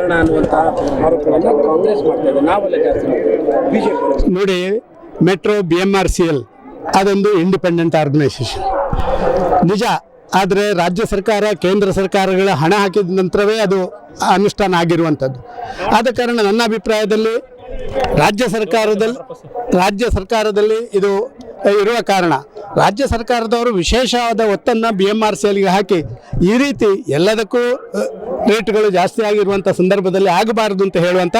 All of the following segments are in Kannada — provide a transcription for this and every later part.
ಕಾರಣ ಅನ್ನುವಂಥ ಆರೋಪಗಳನ್ನು ಕಾಂಗ್ರೆಸ್ ಮಾಡ್ತಾ ಇದೆ. ನಾವೆಲ್ಲ ಜಾಸ್ತಿ ಬಿಜೆಪಿ ನೋಡಿ metro B M R C L ಅದೊಂದು ಇಂಡಿಪೆಂಡೆಂಟ್ ಆರ್ಗನೈಸೇಷನ್ ನಿಜ, ಆದರೆ ರಾಜ್ಯ ಸರ್ಕಾರ, ಕೇಂದ್ರ ಸರ್ಕಾರಗಳ ಹಣ ಹಾಕಿದ ನಂತರವೇ ಅದು ಅನುಷ್ಠಾನ ಆಗಿರುವಂಥದ್ದು. ಆದ ಕಾರಣ ನನ್ನ ಅಭಿಪ್ರಾಯದಲ್ಲಿ ರಾಜ್ಯ ಸರ್ಕಾರದಲ್ಲಿ ರಾಜ್ಯ ಸರ್ಕಾರದಲ್ಲಿ ಇದು ಇರುವ ಕಾರಣ. ರಾಜ್ಯ ಸರ್ಕಾರದವರು ವಿಶೇಷವಾದ ಒತ್ತನ್ನು ಬಿ ಎಂ ಆರ್ ಸಿ ಎಲ್ಗೆ ಹಾಕಿ, ಈ ರೀತಿ ಎಲ್ಲದಕ್ಕೂ ರೇಟ್ಗಳು ಜಾಸ್ತಿ ಆಗಿರುವಂಥ ಸಂದರ್ಭದಲ್ಲಿ ಆಗಬಾರದು ಅಂತ ಹೇಳುವಂಥ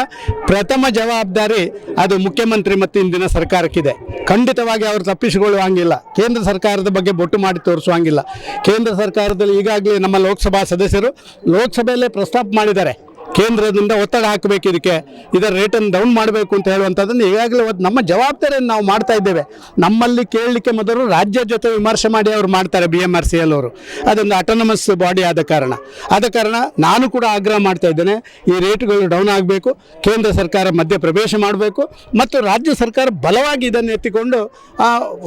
ಪ್ರಥಮ ಜವಾಬ್ದಾರಿ ಅದು ಮುಖ್ಯಮಂತ್ರಿ ಮತ್ತು ಇಂದಿನ ಸರ್ಕಾರಕ್ಕಿದೆ. ಖಂಡಿತವಾಗಿ ಅವರು ತಪ್ಪಿಸಿಕೊಳ್ಳುವಂಗಿಲ್ಲ. ಕೇಂದ್ರ ಸರ್ಕಾರದ ಬಗ್ಗೆ ಬೊಟ್ಟು ಮಾಡಿ ತೋರಿಸುವಂಗಿಲ್ಲ. ಕೇಂದ್ರ ಸರ್ಕಾರದಲ್ಲಿ ಈಗಾಗಲೇ ನಮ್ಮ ಲೋಕಸಭಾ ಸದಸ್ಯರು ಲೋಕಸಭೆಯಲ್ಲೇ ಪ್ರಸ್ತಾಪ ಮಾಡಿದ್ದಾರೆ. ಕೇಂದ್ರದಿಂದ ಒತ್ತಡ ಹಾಕಬೇಕು ಇದಕ್ಕೆ. ಇದರ ರೇಟನ್ನು ಡೌನ್ ಮಾಡಬೇಕು ಅಂತ ಹೇಳುವಂಥದ್ದನ್ನು ಈಗಾಗಲೇ ನಮ್ಮ ಜವಾಬ್ದಾರಿಯನ್ನು ನಾವು ಮಾಡ್ತಾ ಇದ್ದೇವೆ. ನಮ್ಮಲ್ಲಿ ಕೇಳಲಿಕ್ಕೆ ಮೊದಲು ರಾಜ್ಯ ಜೊತೆ ವಿಮರ್ಶೆ ಮಾಡಿ ಅವರು ಮಾಡ್ತಾರೆ B M R C L ಅವರು. ಅದೊಂದು ಅಟೋನಮಸ್ ಬಾಡಿ ಆದ ಕಾರಣ. ಆದ ಕಾರಣ ನಾನು ಕೂಡ ಆಗ್ರಹ ಮಾಡ್ತಾ ಇದ್ದೇನೆ. ಈ ರೇಟ್ಗಳು ಡೌನ್ ಆಗಬೇಕು. ಕೇಂದ್ರ ಸರ್ಕಾರ ಮಧ್ಯ ಪ್ರವೇಶ ಮಾಡಬೇಕು. ಮತ್ತು ರಾಜ್ಯ ಸರ್ಕಾರ ಬಲವಾಗಿ ಇದನ್ನು ಎತ್ತಿಕೊಂಡು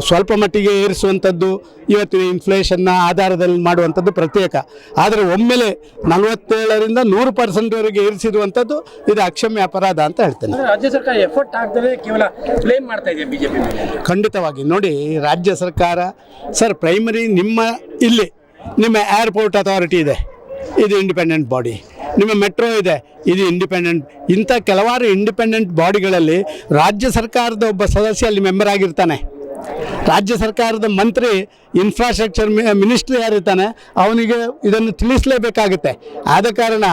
ಸ್ವಲ್ಪ ಮಟ್ಟಿಗೆ ಏರಿಸುವಂಥದ್ದು ಇವತ್ತು ಇನ್ಫ್ಲೇಷನ್ನ ಆಧಾರದಲ್ಲಿ ಮಾಡುವಂಥದ್ದು ಪ್ರತ್ಯೇಕ. ಆದರೆ ಒಮ್ಮೆಲೆ ನಲವತ್ತೇಳರಿಂದ ನೂರು ಪರ್ಸೆಂಟ್ವರೆಗೆ ಏರಿಸಿರುವಂಥದ್ದು ಇದು ಅಕ್ಷಮ್ಯ ಅಪರಾಧ ಅಂತ ಹೇಳ್ತೇನೆ. ರಾಜ್ಯ ಸರ್ಕಾರ ಎಫರ್ಟ್ ಆಗ್ತದೆ ಕೇವಲ ಕ್ಲೇಮ್ ಮಾಡ್ತಾ ಇದೆ ಬಿಜೆಪಿ ಖಂಡಿತವಾಗಿ. ನೋಡಿ ರಾಜ್ಯ ಸರ್ಕಾರ ಸರ್ ಪ್ರೈಮರಿ ನಿಮ್ಮ ಇಲ್ಲಿ ನಿಮ್ಮ ಏರ್ಪೋರ್ಟ್ ಅಥಾರಿಟಿ ಇದೆ. ಇದು ಇಂಡಿಪೆಂಡೆಂಟ್ ಬಾಡಿ ನಿಮ್ಮ ಮೆಟ್ರೋ ಇದೆ ಇದು ಇಂಡಿಪೆಂಡೆಂಟ್ ಇಂಥ ಕೆಲವಾರು ಇಂಡಿಪೆಂಡೆಂಟ್ ಬಾಡಿಗಳಲ್ಲಿ ರಾಜ್ಯ ಸರ್ಕಾರದ ಒಬ್ಬ ಸದಸ್ಯ ಅಲ್ಲಿ ಮೆಂಬರ್ ಆಗಿರ್ತಾನೆ. ರಾಜ್ಯ ಸರ್ಕಾರದ ಮಂತ್ರಿ ಇನ್ಫ್ರಾಸ್ಟ್ರಕ್ಚರ್ ಮಿನಿಸ್ಟ್ರಿ ಯಾರಿರ್ತಾನೆ ಅವನಿಗೆ ಇದನ್ನು ತಿಳಿಸಲೇಬೇಕಾಗುತ್ತೆ. ಆದ ಕಾರಣ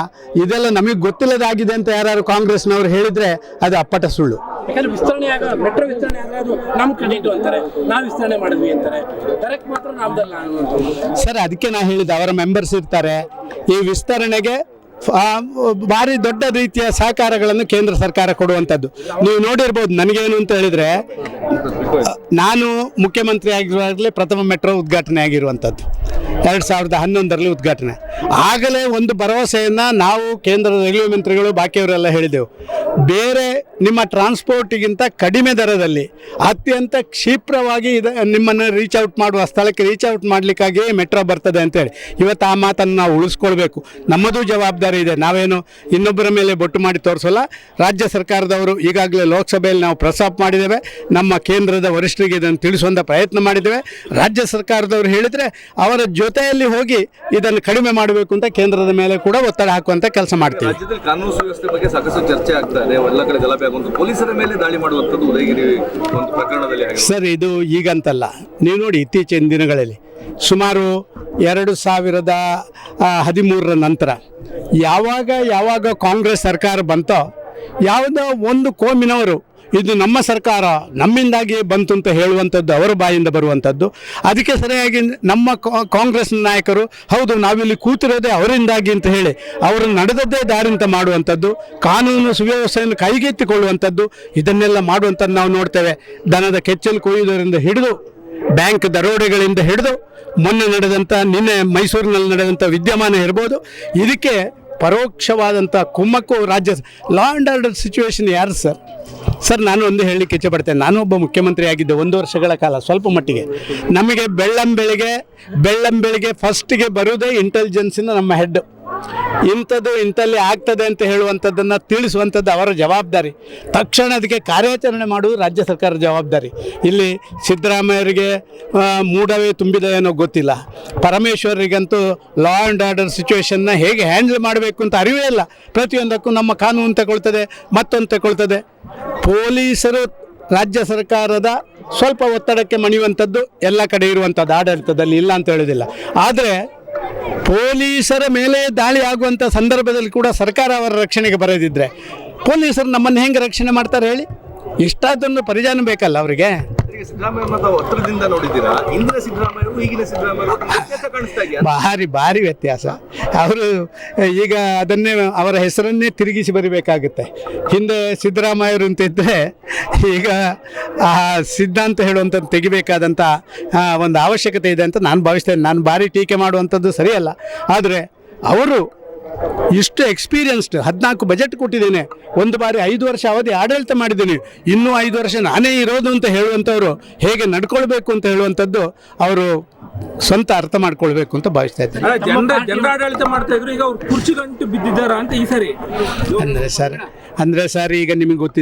ಇದೆಲ್ಲ ನಮಗೆ ಗೊತ್ತಿಲ್ಲದಾಗಿದೆ ಅಂತ ಯಾರು ಕಾಂಗ್ರೆಸ್ನವರು ಹೇಳಿದರೆ ಅದು ಅಪ್ಪಟ ಸುಳ್ಳು. ಯಾಕಂದ್ರೆ ವಿಸ್ತರಣೆ ಆಗ ಮೆಟ್ರೋ ವಿಸ್ತರಣೆ ಆದ್ರೆ ಅದು ನಮ್ಮ ಕ್ರೆಡಿಟ್ ಅಂತಾರೆ ನಾವು ವಿಸ್ತರಣೆ ಮಾಡಿದ್ವಿ ಅಂತಾರೆ. ಡೈರೆಕ್ಟ್ ಮಾತ್ರ ನಮ್ದಲ್ಲ ಅನ್ನುವಂಥದ್ದು. ಸರ್ ಅದಕ್ಕೆ ನಾ ಹೇಳಿದ ಅವರ ಮೆಂಬರ್ಸ್ ಇರ್ತಾರೆ. ಈ ವಿಸ್ತರಣೆಗೆ ಭಾರಿ ದೊಡ್ಡ ರೀತಿಯ ಸಹಕಾರಗಳನ್ನು ಕೇಂದ್ರ ಸರ್ಕಾರ ಕೊಡುವಂಥದ್ದು. ನೀವು ನೋಡಿರ್ಬೋದು ನನಗೇನು ಅಂತ ಹೇಳಿದರೆ, ನಾನು ಮುಖ್ಯಮಂತ್ರಿ ಆಗಿರುವಾಗಲೇ ಪ್ರಥಮ ಮೆಟ್ರೋ ಉದ್ಘಾಟನೆ ಆಗಿರುವಂಥದ್ದು. ಎರಡು ಸಾವಿರದ ಹನ್ನೊಂದರಲ್ಲಿ ಉದ್ಘಾಟನೆ. ಆಗಲೇ ಒಂದು ಭರವಸೆಯನ್ನು ನಾವು ಕೇಂದ್ರದ ರೈಲ್ವೆ ಮಂತ್ರಿಗಳು, ಬಾಕಿಯವರೆಲ್ಲ ಹೇಳಿದೆವು. ಬೇರೆ ನಿಮ್ಮ ಟ್ರಾನ್ಸ್ಪೋರ್ಟಿಗಿಂತ ಕಡಿಮೆ ದರದಲ್ಲಿ, ಅತ್ಯಂತ ಕ್ಷಿಪ್ರವಾಗಿ ಇದು, ನಿಮ್ಮನ್ನು ರೀಚ್ ಔಟ್ ಮಾಡುವ ಸ್ಥಳಕ್ಕೆ ರೀಚ್ ಔಟ್ ಮಾಡಲಿಕ್ಕಾಗಿ ಮೆಟ್ರೋ ಬರ್ತದೆ ಅಂತೇಳಿ. ಇವತ್ತು ಆ ಮಾತನ್ನು ನಾವು ಉಳಿಸ್ಕೊಳ್ಬೇಕು. ನಮ್ಮದು ಜವಾಬ್ದಾರಿ ಇದೆ. ನಾವೇನು ಇನ್ನೊಬ್ಬರ ಮೇಲೆ ಬೊಟ್ಟು ಮಾಡಿ ತೋರಿಸೋಲ್ಲ. ರಾಜ್ಯ ಸರ್ಕಾರದವರು ಈಗಾಗಲೇ ಲೋಕಸಭೆಯಲ್ಲಿ ನಾವು ಪ್ರಸ್ತಾಪ ಮಾಡಿದ್ದೇವೆ. ನಮ್ಮ ಕೇಂದ್ರದ ವರಿಷ್ಠರಿಗೆ ಇದನ್ನು ತಿಳಿಸುವಂಥ ಪ್ರಯತ್ನ ಮಾಡಿದ್ದೇವೆ. ರಾಜ್ಯ ಸರ್ಕಾರದವರು ಹೇಳಿದರೆ ಅವರ ಜೊತೆಯಲ್ಲಿ ಹೋಗಿ ಇದನ್ನು ಕಡಿಮೆ ಮಾಡಬೇಕು ಅಂತ ಕೇಂದ್ರದ ಮೇಲೆ ಕೂಡ ಒತ್ತಡ ಹಾಕುವಂಥ ಕೆಲಸ ಮಾಡ್ತೀವಿ. ಕಾನೂನು ಸುವ್ಯವಸ್ಥೆ ಬಗ್ಗೆ ಸಾಕಷ್ಟು ಚರ್ಚೆ ಆಗ್ತಾ ಇದೆ ಎಲ್ಲ ಕಡೆ ಗಲಭೆ ಆಗುವಂತ ಪೊಲೀಸರ ಮೇಲೆ ದಾಳಿ ಮಾಡುವಂಥದ್ದು ಉದಯಗಿರಿ ಒಂದು ಪ್ರಕರಣದಲ್ಲಿ ಆಗಿದೆ. ಸರ್, ಇದು ಈಗಂತಲ್ಲ. ನೀವು ನೋಡಿ ಇತ್ತೀಚಿನ ದಿನಗಳಲ್ಲಿ ಸುಮಾರು ಎರಡು ಸಾವಿರದ ಹದಿಮೂರರ ನಂತರ ಯಾವಾಗ ಯಾವಾಗ ಕಾಂಗ್ರೆಸ್ ಸರ್ಕಾರ ಬಂತೋ, ಯಾವುದೋ ಒಂದು ಕೋಮಿನವರು ಇದು ನಮ್ಮ ಸರ್ಕಾರ ನಮ್ಮಿಂದಾಗಿ ಬಂತು ಅಂತ ಹೇಳುವಂಥದ್ದು ಅವರ ಬಾಯಿಂದ ಬರುವಂಥದ್ದು. ಅದಕ್ಕೆ ಸರಿಯಾಗಿ ನಮ್ಮ ಕಾಂಗ್ರೆಸ್ ನಾಯಕರು, ಹೌದು, ನಾವಿಲ್ಲಿ ಕೂತಿರೋದೇ ಅವರಿಂದಾಗಿ ಅಂತ ಹೇಳಿ ಅವರು ನಡೆದದ್ದೇ ದಾರಿ ಅಂತ ಮಾಡುವಂಥದ್ದು, ಕಾನೂನು ಸುವ್ಯವಸ್ಥೆಯನ್ನು ಕೈಗೆತ್ತಿಕೊಳ್ಳುವಂಥದ್ದು, ಇದನ್ನೆಲ್ಲ ಮಾಡುವಂಥದ್ದು ನಾವು ನೋಡ್ತೇವೆ. ದನದ ಕೆಚ್ಚಲು ಕೊಯ್ಯುವುದರಿಂದ ಹಿಡಿದು, ಬ್ಯಾಂಕ್ ದರೋಡೆಗಳಿಂದ ಹಿಡಿದು, ಮೊನ್ನೆ ನಡೆದಂಥ, ನಿನ್ನೆ ಮೈಸೂರಿನಲ್ಲಿ ನಡೆದಂಥ ವಿದ್ಯಮಾನ ಇರ್ಬೋದು. ಇದಕ್ಕೆ ಪರೋಕ್ಷವಾದಂಥ ಕುಮ್ಮಕ್ಕು ರಾಜ್ಯ ಲಾ ಆ್ಯಂಡ್ ಆರ್ಡರ್ ಸಿಚುವೇಶನ್ ಯಾರು ಸರ್? ಸರ್, ನಾನು ಒಂದು ಹೇಳಲಿಕ್ಕೆ ಇಚ್ಛೆಪಡ್ತೇನೆ ನಾನು ಒಬ್ಬ ಮುಖ್ಯಮಂತ್ರಿ ಆಗಿದ್ದೆ ಒಂದು ವರ್ಷಗಳ ಕಾಲ, ಸ್ವಲ್ಪ ಮಟ್ಟಿಗೆ. ನಮಗೆ ಬೆಳ್ಳಂಬೆಳಿಗ್ಗೆ ಬೆಳ್ಳಂಬೆಳಿಗ್ಗೆ ಫಸ್ಟಿಗೆ ಬರುವುದೇ ಇಂಟೆಲಿಜೆನ್ಸಿನ ನಮ್ಮ ಹೆಡ್ ಇಂಥದ್ದು ಇಂಥಲ್ಲಿ ಆಗ್ತದೆ ಅಂತ ಹೇಳುವಂಥದ್ದನ್ನು ತಿಳಿಸುವಂಥದ್ದು ಅವರ ಜವಾಬ್ದಾರಿ. ತಕ್ಷಣ ಅದಕ್ಕೆ ಕಾರ್ಯಾಚರಣೆ ಮಾಡುವುದು ರಾಜ್ಯ ಸರ್ಕಾರದ ಜವಾಬ್ದಾರಿ. ಇಲ್ಲಿ ಸಿದ್ದರಾಮಯ್ಯರಿಗೆ ಮೂಡವೇ ತುಂಬಿದೆ ಏನೋ ಗೊತ್ತಿಲ್ಲ. ಪರಮೇಶ್ವರಿಗಂತೂ ಲಾ ಆ್ಯಂಡ್ ಆರ್ಡರ್ ಸಿಚುವೇಶನ್ನ ಹೇಗೆ ಹ್ಯಾಂಡಲ್ ಮಾಡಬೇಕು ಅಂತ ಅರಿವೇ ಇಲ್ಲ. ಪ್ರತಿಯೊಂದಕ್ಕೂ ನಮ್ಮ ಕಾನೂನು ತಗೊಳ್ತದೆ, ಮತ್ತೊಂದು ತಗೊಳ್ತದೆ. ಪೊಲೀಸರು ರಾಜ್ಯ ಸರ್ಕಾರದ ಸ್ವಲ್ಪ ಒತ್ತಡಕ್ಕೆ ಮಣಿಯುವಂಥದ್ದು ಎಲ್ಲ ಕಡೆ ಇರುವಂಥದ್ದು ಆಡಳಿತದಲ್ಲಿ ಇಲ್ಲ ಅಂತ ಹೇಳೋದಿಲ್ಲ. ಆದರೆ ಪೊಲೀಸರ ಮೇಲೆ ದಾಳಿ ಆಗುವಂಥ ಸಂದರ್ಭದಲ್ಲಿ ಕೂಡ ಸರ್ಕಾರ ಅವರ ರಕ್ಷಣೆಗೆ ಬರೆದಿದ್ದರೆ ಪೊಲೀಸರು ನಮ್ಮನ್ನು ಹೆಂಗೆ ರಕ್ಷಣೆ ಮಾಡ್ತಾರೆ ಹೇಳಿ? ಇಷ್ಟಾದನ್ನು ಪರಿಜಾನ ಬೇಕಲ್ಲ ಅವರಿಗೆ? ಸಿದ್ದರಾಮಯ್ಯ ಹತ್ರದಿಂದ ನೋಡಿದ್ದೀರಾ? ಹಿಂದಿನ ಸಿದ್ದರಾಮಯ್ಯ ಈಗಿನ ಸಿದ್ದರಾಮಯ್ಯ ಭಾರಿ ಭಾರಿ ವ್ಯತ್ಯಾಸ. ಅವರು ಈಗ ಅದನ್ನೇ ಅವರ ಹೆಸರನ್ನೇ ತಿರುಗಿಸಿ ಬರಿಬೇಕಾಗುತ್ತೆ. ಹಿಂದೆ ಸಿದ್ದರಾಮಯ್ಯರು ಅಂತ ಇದ್ದರೆ ಈಗ, ಆ, ಸಿದ್ಧಾಂತ ಹೇಳುವಂಥದ್ದು ತೆಗಿಬೇಕಾದಂಥ ಒಂದು ಅವಶ್ಯಕತೆ ಇದೆ ಅಂತ ನಾನು ಭಾವಿಸ್ತೇನೆ. ನಾನು ಭಾರಿ ಟೀಕೆ ಮಾಡುವಂಥದ್ದು ಸರಿಯಲ್ಲ. ಆದರೆ ಅವರು ಇಷ್ಟು ಎಕ್ಸ್ಪೀರಿಯನ್ಸ್ಡ್ ಹದಿನಾಲ್ಕು ಬಜೆಟ್ ಕೊಟ್ಟಿದ್ದೇನೆ. ಒಂದು ಬಾರಿ ಐದು ವರ್ಷ ಅವಧಿ ಆಡಳಿತ ಮಾಡಿದ್ದೀನಿ. ಇನ್ನೂ ಐದು ವರ್ಷ ನಾನೇ ಇರೋದು ಅಂತ ಹೇಳುವಂಥವ್ರು ಹೇಗೆ ನಡ್ಕೊಳ್ಬೇಕು ಅಂತ ಹೇಳುವಂಥದ್ದು ಅವರು ಸ್ವಂತ ಅರ್ಥ ಮಾಡ್ಕೊಳ್ಬೇಕು ಅಂತ ಭಾವಿಸ್ತಾ ಇದ್ದಾರೆ ಅಂದರೆ ಸರ್ ಅಂದರೆ ಸರ್ ಈಗ ನಿಮಗೆ ಗೊತ್ತಿದೆ.